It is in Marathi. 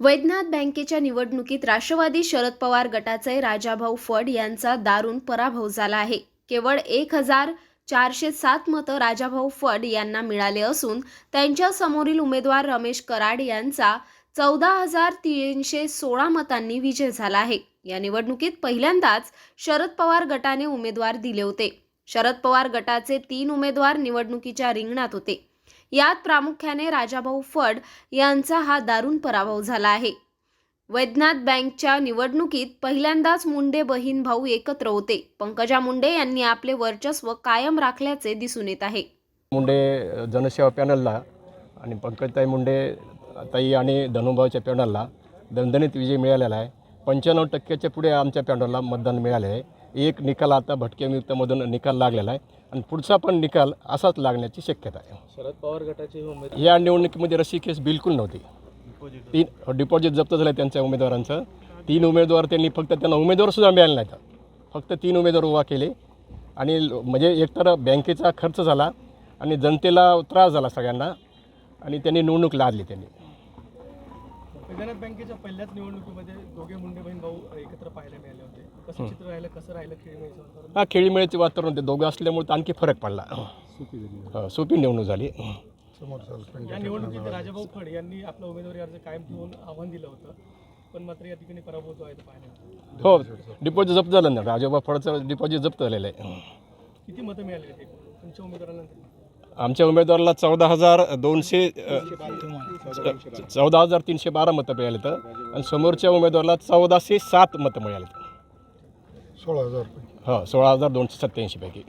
वैद्यनाथ बँकेच्या निवडणुकीत राष्ट्रवादी शरद पवार गटाचे राजाभाऊ फड यांचा दारुण पराभव झाला आहे. केवळ एक हजार चारशे सात मतं राजाभाऊ फड यांना मिळाले असून त्यांच्या समोरील उमेदवार रमेश कराड यांचा चौदा हजार तीनशे सोळा मतांनी विजय झाला आहे. या निवडणुकीत पहिल्यांदाच शरद पवार गटाने उमेदवार दिले होते. शरद पवार गटाचे तीन उमेदवार निवडणुकीच्या रिंगणात होते. यात प्रामुख्याने राजाभाऊ फड यांचा हा दारुण पराभव झाला आहे. वैद्यनाथ बँकच्या निवडणुकीत पहिल्यांदाच मुंडे बहीण भाऊ एकत्र होते. पंकजा मुंडे यांनी आपले वर्चस्व कायम राखल्याचे दिसून येत आहे. मुंडे जनसेवा पॅनलला आणि पंकजताई मुंडे ताई आणि धनुभाऊच्या पॅनलला दणदणीत विजय मिळालेला आहे. पंच्याण्णव टक्क्याच्या पुढे आमच्या पॅनलला मतदान मिळाले आहे. एक निकाल आता भटकेमुक्तमधून निकाल लागलेला आहे आणि पुढचा पण निकाल असाच लागण्याची शक्यता आहे. शरद पवार गटाचे उमेदवार या निवडणुकीमध्ये रशी केस बिलकुल नव्हती. तीन डिपॉझिट जप्त झालं त्यांच्या उमेदवारांचं. तीन उमेदवार त्यांनी फक्त त्यांना उमेदवारसुद्धा मिळाले नाहीत. फक्त तीन उमेदवार उभा केले. आणि म्हणजे एकतर बँकेचा खर्च झाला आणि जनतेला त्रास झाला सगळ्यांना. आणि त्यांनी निवडणूक लादली त्यांनी. वैद्यनाथ बँकेच्या पहिल्याच निवडणुकीमध्ये दोघे मुंडे बहीण भाऊ एकत्र पाहायला मिळाले होते. कसं चित्र राहिलं कसं राहिलं खेळीमेळीचं वातावरण? हा खेळीमेळीचे वातावरण होते. दोघं असल्यामुळे तर आणखी फरक पडला. हा, सोपी निवडणूक झाली. या निवडणुकीत राजाभाऊ फड यांनी आपला उमेदवारी अर्ज कायम ठेवून आव्हान दिलं होतं पण मात्र या ठिकाणी पराभव जो आहे तो पाहायला मिळाला. हो डिपॉझिट जप्त झालं ना. राजोबा फळचं डिपॉझिट जप्त झालेलं आहे. किती मतं मिळाली ते तुमच्या उमेदवारांना आमच्या उमेदवाराला चौदा हजार दोनशे चौदा हजार तीनशे बारा मतं मिळाले तर आणि समोरच्या उमेदवाराला चौदाशे सात मतं मिळाले सोळा हजार हो सोळा हजार दोनशे सत्त्याऐंशी पैकी.